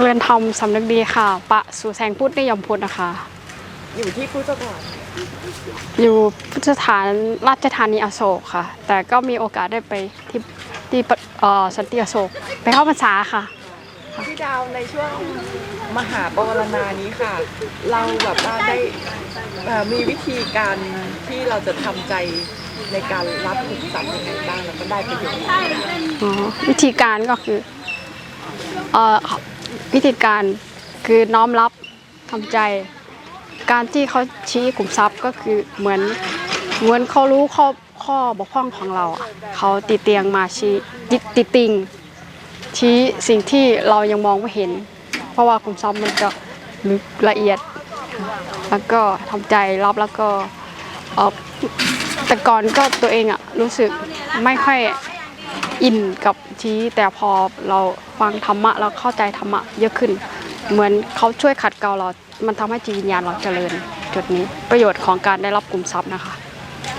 เจริญธรรมสำนึกดีค่ะ ปะสู่แสงพุทธนิยมพุทธนะคะ อยู่ที่พุทธสถานอยู่พุทธสถานราชธานีอโศกค่ะ แต่ก็มีโอกาสได้ไปที่ที่ปะเอ่อสันติอโศก ไปเข้าพรรษาค่ะ พี่ดาวในช่วงมหาปวารณานี้ค่ะ เราแบบว่าได้เอ่อมีวิธีการที่เราจะทำใจในการรับขุนทรัพย์ยังไงบ้างแล้วก็ได้ประโยชน์ อ๋อวิธีการก็คือเอ่อ วิธีการคือน้อมรับทำใจ การที่เขาชี้กลุ่มทรัพย์ก็คือเหมือนเหมือนเขารู้ข้อข้อบกพร่องของเราอะเขาติเตียงมาชี้ติติติงชี้สิ่งที่เรายังมองไม่เห็น เพราะว่ากลุ่มทรัพย์มันจะลึกละเอียด แล้วก็ทำใจรับแล้วก็เอ่อแต่ก่อนก็ตัวเองอะรู้สึกไม่ค่อย อินกับชี้แต่พอเราฟังธรรมะเราเข้าใจธรรมะเยอะขึ้น เหมือนเขาช่วยขัดเกลาเรา มันทำให้จิตวิญญาณเราเจริญ จุดนี้ประโยชน์ของการได้รับกลุ่มทรัพย์นะคะ